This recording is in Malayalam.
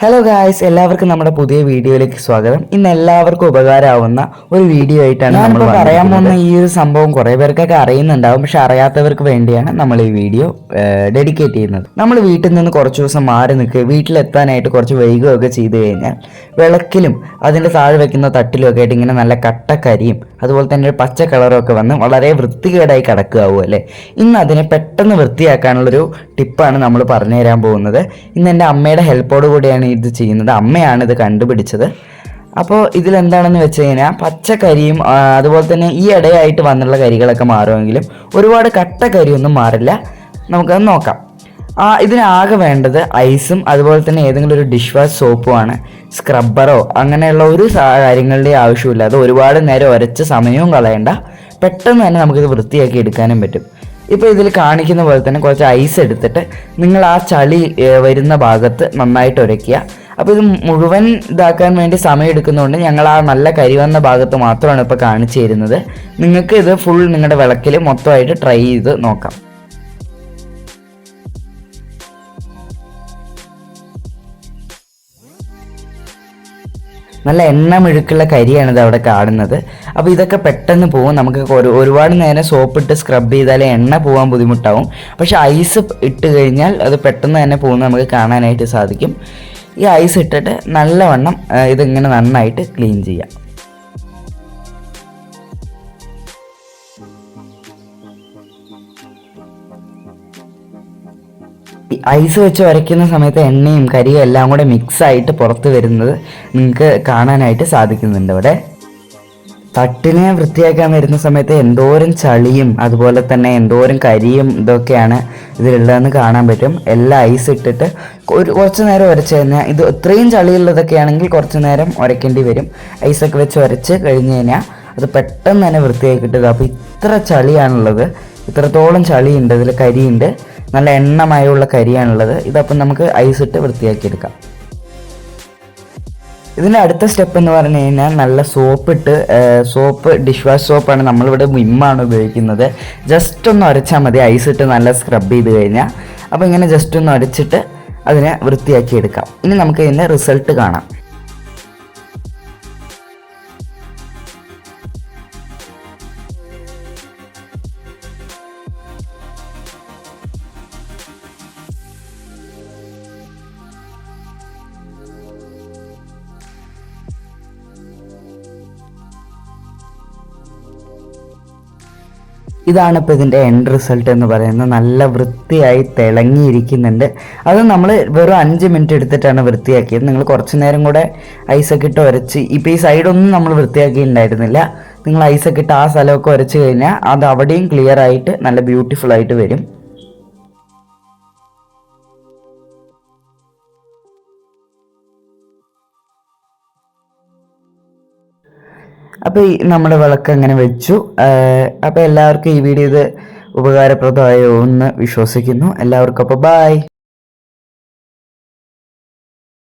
ഹലോ ഗായ്സ് എല്ലാവർക്കും നമ്മുടെ പുതിയ വീഡിയോയിലേക്ക് സ്വാഗതം. ഇന്ന് എല്ലാവർക്കും ഉപകാരമാവുന്ന ഒരു വീഡിയോ ആയിട്ടാണ് നമ്മൾ പറയാൻ പോകുന്ന ഈ ഒരു സംഭവം കുറേ പേർക്കൊക്കെ അറിയുന്നുണ്ടാവും പക്ഷെ അറിയാത്തവർക്ക് വേണ്ടിയാണ് നമ്മൾ ഈ വീഡിയോ ഡെഡിക്കേറ്റ് ചെയ്യുന്നത്. നമ്മൾ വീട്ടിൽ നിന്ന് കുറച്ച് ദിവസം മാറി നിൽക്കുക വീട്ടിലെത്താനായിട്ട് കുറച്ച് വൈകുകയൊക്കെ ചെയ്തു കഴിഞ്ഞാൽ വിളക്കിലും അതിന്റെ താഴെ വെക്കുന്ന തട്ടിലും ഒക്കെ ആയിട്ട് ഇങ്ങനെ നല്ല കട്ടക്കരിയും അതുപോലെ തന്നെ ഒരു പച്ച കളറൊക്കെ വന്ന് വളരെ വൃത്തികേടായി കിടക്കുകയാവും അല്ലേ? ഇന്ന് അതിനെ പെട്ടെന്ന് വൃത്തിയാക്കാനുള്ളൊരു ടിപ്പാണ് നമ്മൾ പറഞ്ഞു തരാൻ പോകുന്നത്. ഇന്ന് എന്റെ അമ്മയുടെ ഹെൽപ്പോട് കൂടിയാണ് ഇത് ചെയ്യുന്നത്. അമ്മയാണ് ഇത് കണ്ടുപിടിച്ചത്. അപ്പോൾ ഇതിലെന്താണെന്ന് വെച്ച് കഴിഞ്ഞാൽ പച്ചക്കരിയും അതുപോലെ തന്നെ ഈ ഇടയായിട്ട് വന്നുള്ള കരികളൊക്കെ മാറുമെങ്കിലും ഒരുപാട് കട്ട കരിയൊന്നും മാറില്ല. നമുക്കത് നോക്കാം. ഇതിനാകെ വേണ്ടത് ഐസും അതുപോലെ തന്നെ ഏതെങ്കിലും ഒരു ഡിഷ് വാഷ് സോപ്പുമാണ് സ്ക്രബ്ബറോ അങ്ങനെയുള്ള ഒരു കാര്യങ്ങളുടെ ആവശ്യമില്ല. അത് ഒരുപാട് നേരം ഉരച്ച് സമയവും കളയണ്ട. പെട്ടെന്ന് തന്നെ നമുക്കിത് വൃത്തിയാക്കി എടുക്കാനും പറ്റും. ഇപ്പോൾ ഇതിൽ കാണിക്കുന്ന പോലെ തന്നെ കുറച്ച് ഐസ് എടുത്തിട്ട് നിങ്ങൾ ആ ചളി വരുന്ന ഭാഗത്ത് നന്നായിട്ട് ഉരയ്ക്കുക. അപ്പോൾ ഇത് മുഴുവൻ ഇതാക്കാൻ വേണ്ടി സമയം എടുക്കുന്നതുകൊണ്ട് ഞങ്ങൾ ആ നല്ല കരി വന്ന ഭാഗത്ത് മാത്രമാണ് ഇപ്പോൾ കാണിച്ചു തരുന്നത്. നിങ്ങൾക്ക് ഇത് ഫുൾ നിങ്ങളുടെ വിളക്കിൽ മൊത്തമായിട്ട് ട്രൈ ചെയ്ത് നോക്കാം. നല്ല എണ്ണ മെഴുക്കുള്ള കരിയാണ് ഇത് അവിടെ കാണുന്നത്. അപ്പോൾ ഇതൊക്കെ പെട്ടെന്ന് പോകും. നമുക്ക് ഒരു ഒരുപാട് നേരം സോപ്പിട്ട് സ്ക്രബ് ചെയ്താലേ എണ്ണ പോകാൻ ബുദ്ധിമുട്ടാവും. പക്ഷെ ഐസ് ഇട്ട് കഴിഞ്ഞാൽ അത് പെട്ടെന്ന് തന്നെ പോകുന്നത് നമുക്ക് കാണാനായിട്ട് സാധിക്കും. ഈ ഐസ് ഇട്ടിട്ട് നല്ലവണ്ണം ഇതിങ്ങനെ നന്നായിട്ട് ക്ലീൻ ചെയ്യാം. ഐസ് വെച്ച് വരയ്ക്കുന്ന സമയത്ത് എണ്ണയും കരിയും എല്ലാം കൂടെ മിക്സ് ആയിട്ട് പുറത്ത് വരുന്നത് നിങ്ങൾക്ക് കാണാനായിട്ട് സാധിക്കുന്നുണ്ട് ഇവിടെ. തട്ടിനെ വൃത്തിയാക്കാൻ വരുന്ന സമയത്ത് എന്തോരം ചളിയും അതുപോലെ തന്നെ എന്തോരം കരിയും ഇതൊക്കെയാണ് ഇതിലുള്ളതെന്ന് കാണാൻ പറ്റും. എല്ലാം ഐസ് ഇട്ടിട്ട് ഒരു കുറച്ച് നേരം ഉരച്ച് കഴിഞ്ഞാൽ ഇത് ഇത്രയും ചളിയുള്ളതൊക്കെ ആണെങ്കിൽ കുറച്ച് നേരം ഉരയ്ക്കേണ്ടി വരും. ഐസൊക്കെ വെച്ച് ഉരച്ച് കഴിഞ്ഞ് കഴിഞ്ഞാൽ അത് പെട്ടെന്ന് തന്നെ വൃത്തിയാക്കി കിട്ടുക അപ്പോൾ ഇത്ര ചളിയാണുള്ളത്. ഇത്രത്തോളം ചളിയുണ്ട് ഇതിൽ കരിയുണ്ട്. നല്ല എണ്ണമയമുള്ള കരിയാണുള്ളത്. ഇതപ്പം നമുക്ക് ഐസ് ഇട്ട് വൃത്തിയാക്കിയെടുക്കാം. ഇതിന്റെ അടുത്ത സ്റ്റെപ്പ് എന്ന് പറഞ്ഞു കഴിഞ്ഞാൽ നല്ല സോപ്പ് ഇട്ട് സോപ്പ് ഡിഷ് വാഷ് സോപ്പാണ് നമ്മളിവിടെ വിമ്മാണ് ഉപയോഗിക്കുന്നത്. ജസ്റ്റ് ഒന്ന് ഉരച്ചാൽ മതി. ഐസ് ഇട്ട് നല്ല സ്ക്രബ് ചെയ്ത് കഴിഞ്ഞാൽ. അപ്പോൾ ഇങ്ങനെ ജസ്റ്റ് ഒന്ന് ഉരച്ചിട്ട് അതിനെ വൃത്തിയാക്കി എടുക്കാം ഇനി നമുക്ക് ഇതിന്റെ റിസൾട്ട് കാണാം. ഇതാണ് ഇപ്പോൾ ഇതിന്റെ എൻഡ് റിസൾട്ട് എന്ന് പറയുന്നത്. നല്ല വൃത്തിയായി തിളങ്ങിയിരിക്കുന്നുണ്ട്. അത് നമ്മൾ വെറും അഞ്ച് മിനിറ്റ് എടുത്തിട്ടാണ് വൃത്തിയാക്കിയത്. നിങ്ങൾ കുറച്ച് നേരം കൂടെ ഐസൊക്കെ ഇട്ട് ഉരച്ച് ഇപ്പോൾ ഈ സൈഡൊന്നും നമ്മൾ വൃത്തിയാക്കിയിട്ടുണ്ടായിരുന്നില്ല. നിങ്ങൾ ഐസൊക്കെ ഇട്ട് ആ സ്ഥലമൊക്കെ ഉരച്ച് കഴിഞ്ഞാൽ അത് അവിടെയും ക്ലിയർ ആയിട്ട് നല്ല ബ്യൂട്ടിഫുൾ ആയിട്ട് വരും. അപ്പോൾ ഈ നമ്മുടെ വിളക്ക് അങ്ങനെ വെച്ചു. അപ്പോൾ എല്ലാവർക്കും ഈ വീഡിയോ ഇത് ഉപകാരപ്രദമായോ എന്ന് വിശ്വസിക്കുന്നു. എല്ലാവർക്കും അപ്പോൾ ബായ്